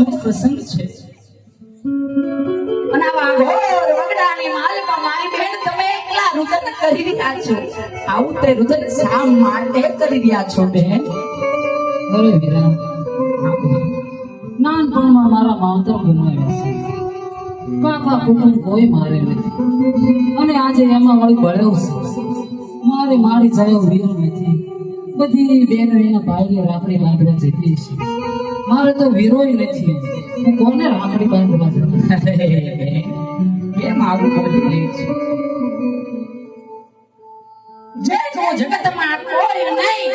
શું પ્રસંગ છે. અને આવા ઘોર વગડાની માલમાં મારી બેન તમે એકલા રુદન કરી રહ્યા છો. આવું તે રુદન શા માટે કરી રહ્યા છો બેન? અરે વીરા નાનપણમાં મારા માવતર ગુમાવ્યા છે. કાકા કુટુંબ કોઈ મારે નથી. અને આજે એમાં વળી બળ્યો છે. મારે મારી જાય વીર નથી. બધી બેનો એના ભાઈને રાખડી બાંધવા જતી છે. મારે તો વીરોય નથી હું કોને રાખડી બાંધવા કેમ આવું કરી રહી છે. જે જો જગતમાં કોઈ નહીં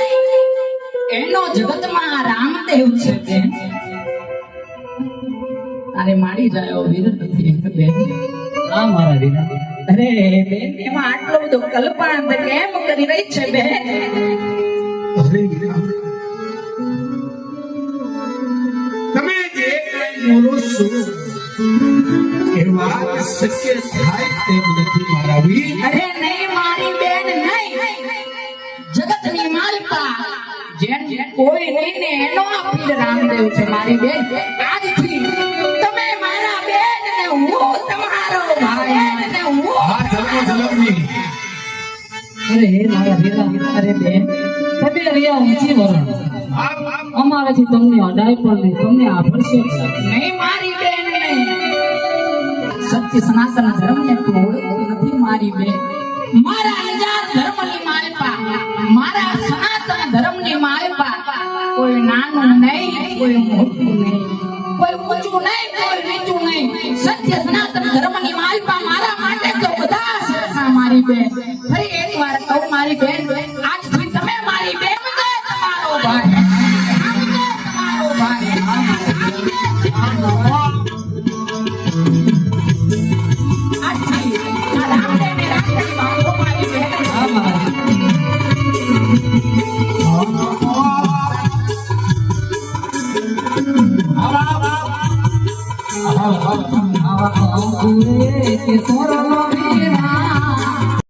એનો જગતમાં રામદેવ છે તે અરે મારી જાય વીર નથી બેન. આ મારા વીર અરે બેન એમાં આટલો બધો કલ્પાંત કેમ કરી રહી છે બેન? અરે કઈ એ વાત શક્ય થાય તેમ નથી મારા વીર અરે નહીં મારી બેન નહીં. જગતની માલપા જેન કોઈ નહીં ને એનો આ પીર રામદેવ છે મારી બેન. આજથી તમે મારા બેન ને હું તમારો ભાઈ ને હું અરે હે મારા વીરા અરે બેન તમે રહ્યા ઊંચી વરણ. અમારાથી તમને અડાય પણ નહીં તમને નહીં. મારી બેન નહીં સત્ય સનાતન ધર્મ ને તું ઓળખતી નથી મારી બેન. મારા હજાર ધર્મની માલપા મારા સનાતન ધર્મની માલપા કોઈ નાનું નહીં કોઈ મોટું નહીં. કોઈ ઊંચું નહીં કોઈ નીચું નહીં. સત્ય સનાતન ધર્મની માલપા મારા માટે તો બધા સરખા મારી બેન. ફરી એક વાર કહું મારી બેન આવા અંકુરે કે સોરલો